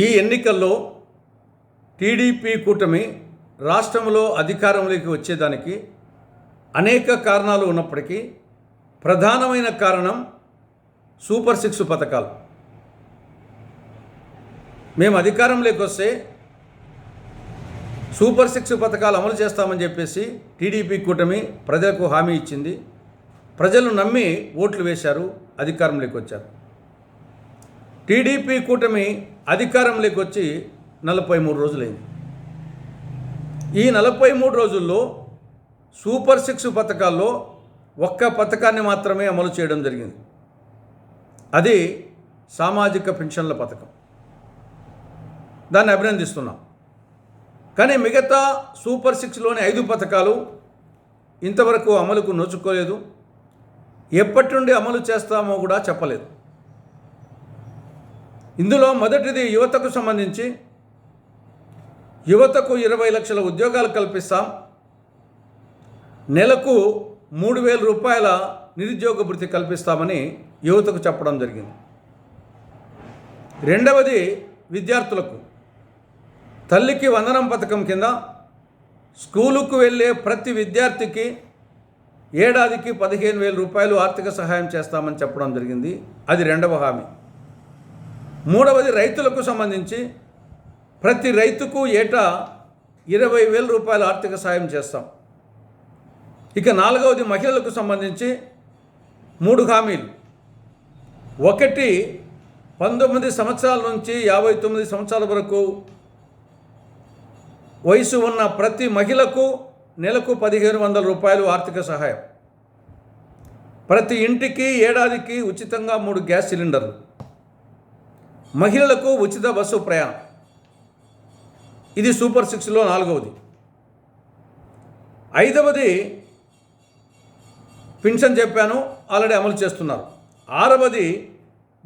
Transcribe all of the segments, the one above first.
ఈ ఎన్నికల్లో టీడీపీ కూటమి రాష్ట్రంలో అధికారంలోకి వచ్చేదానికి అనేక కారణాలు ఉన్నప్పటికీ ప్రధానమైన కారణం సూపర్ సిక్స్ పథకాలు. మేము అధికారంలోకి వస్తే సూపర్ సిక్స్ పథకాలు అమలు చేస్తామని చెప్పేసి టీడీపీ కూటమి ప్రజలకు హామీ ఇచ్చింది. ప్రజలు నమ్మి ఓట్లు వేశారు అధికారంలోకి వచ్చారు. టీడీపీ కూటమి అధికారంలోకి వచ్చి నలభై మూడు రోజులైంది. ఈ నలభై మూడు రోజుల్లో సూపర్ సిక్స్ పథకాల్లో ఒక్క పథకాన్ని మాత్రమే అమలు చేయడం జరిగింది. అది సామాజిక పెన్షన్ల పథకం. దాన్ని అభినందిస్తున్నాం. కానీ మిగతా సూపర్ సిక్స్లోని ఐదు పథకాలు ఇంతవరకు అమలుకు నోచుకోలేదు. ఎప్పటి నుండి అమలు చేస్తామో కూడా చెప్పలేదు. ఇందులో మొదటిది యువతకు సంబంధించి యువతకు ఇరవై లక్షల ఉద్యోగాలు కల్పిస్తాం. నెలకు మూడు వేల రూపాయల నిరుద్యోగ వృత్తి కల్పిస్తామని యువతకు చెప్పడం జరిగింది. రెండవది విద్యార్థులకు తల్లికి వందనం పథకం కింద స్కూలుకు వెళ్ళే ప్రతి విద్యార్థికి ఏడాదికి పదిహేను వేల రూపాయలు ఆర్థిక సహాయం చేస్తామని చెప్పడం జరిగింది. అది రెండవ హామీ. మూడవది రైతులకు సంబంధించి ప్రతి రైతుకు ఏటా ఇరవై వేల రూపాయల ఆర్థిక సాయం చేస్తాం. ఇక నాలుగవది మహిళలకు సంబంధించి మూడు హామీలు. ఒకటి పంతొమ్మిది సంవత్సరాల నుంచి యాభై తొమ్మిది సంవత్సరాల వరకు వయసు ఉన్న ప్రతి మహిళకు నెలకు పదిహేను వందల రూపాయలు ఆర్థిక సహాయం. ప్రతి ఇంటికి ఏడాదికి ఉచితంగా మూడు గ్యాస్ సిలిండర్లు. మహిళలకు ఉచిత బస్సు ప్రయాణం. ఇది సూపర్ సిక్స్లో నాలుగవది. ఐదవది పింఛన్ చెప్పాను ఆల్రెడీ అమలు చేస్తున్నారు. ఆరవది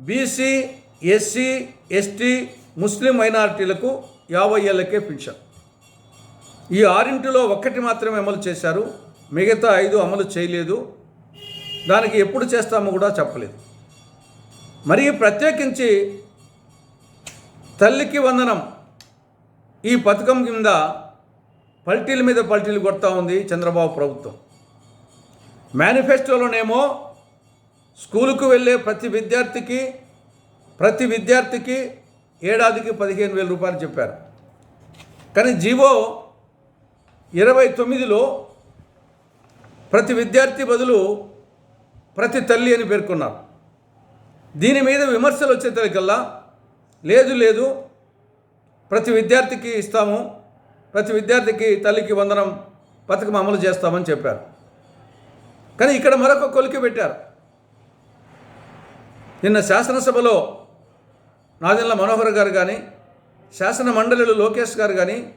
బీసీ ఎస్సీ ఎస్టీ ముస్లిం మైనారిటీలకు యాభై ఏళ్ళకే పింఛన్. ఈ ఆరింటిలో ఒక్కటి మాత్రమే అమలు చేశారు మిగతా ఐదు అమలు చేయలేదు. దానికి ఎప్పుడు చేస్తామో కూడా చెప్పలేదు. మరి ప్రత్యేకించి తల్లికి వందనం. ఈ పథకం కింద పల్టీల మీద పల్టీలు కొడతా ఉంది చంద్రబాబు ప్రభుత్వం. మేనిఫెస్టోలోనేమో స్కూలుకు వెళ్ళే ప్రతి విద్యార్థికి ప్రతి విద్యార్థికి ఏడాదికి పదిహేను వేల రూపాయలు చెప్పారు. కానీ జీవో ఇరవై తొమ్మిదిలో ప్రతి విద్యార్థి బదులు ప్రతి తల్లి అని పేర్కొన్నారు. దీని మీద విమర్శలు వచ్చేసరికల్లా లేదు లేదు. ప్రతి విద్యార్థికి ఇస్తాము. ప్రతి విద్యార్థికి తల్లికి వందనం పథకం అమలు చేస్తామని చెప్పారు. కానీ ఇక్కడ మరొక కొలికి పెట్టారు. నిన్న శాసనసభలో నాదెండ్ల మనోహర్ గారు కానీ శాసన మండలిలో లోకేష్ గారు కానీ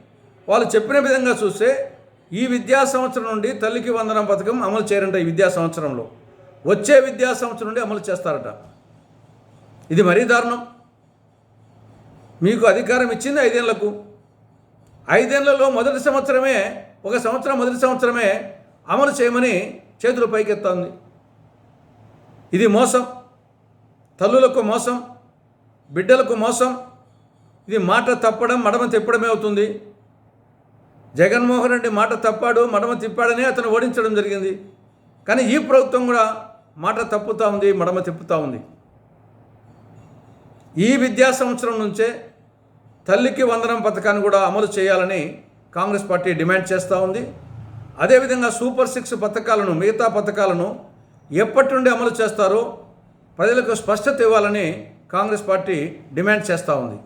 వాళ్ళు చెప్పిన విధంగా చూస్తే ఈ విద్యా సంవత్సరం నుండి తల్లికి వందనం పథకం అమలు చేయరంట ఈ విద్యా సంవత్సరంలో. వచ్చే విద్యా సంవత్సరం నుండి అమలు చేస్తారట. ఇది మరీ దారుణం. మీకు అధికారం ఇచ్చింది ఐదేళ్ళకు. ఐదేళ్ళలో మొదటి సంవత్సరమే ఒక సంవత్సరం మొదటి సంవత్సరమే అమలు చేయమని చేతులు పైకెత్తాంది. ఇది మోసం. తల్లులకు మోసం. బిడ్డలకు మోసం. ఇది మాట తప్పడం మడమ తిప్పడమే అవుతుంది. జగన్మోహన్ రెడ్డి మాట తప్పాడు మడమ తిప్పాడని అతను ఓడించడం జరిగింది. కానీ ఈ ప్రభుత్వం కూడా మాట తప్పుతూ ఉంది మడమ తిప్పుతూ ఉంది. ఈ విద్యా సంవత్సరం నుంచే తల్లికి వందనం పథకాన్ని కూడా అమలు చేయాలని కాంగ్రెస్ పార్టీ డిమాండ్ చేస్తూ ఉంది. అదేవిధంగా సూపర్ సిక్స్ పథకాలను మిగతా పథకాలను ఎప్పటి నుండి అమలు చేస్తారో ప్రజలకు స్పష్టత ఇవ్వాలని కాంగ్రెస్ పార్టీ డిమాండ్ చేస్తూ ఉంది.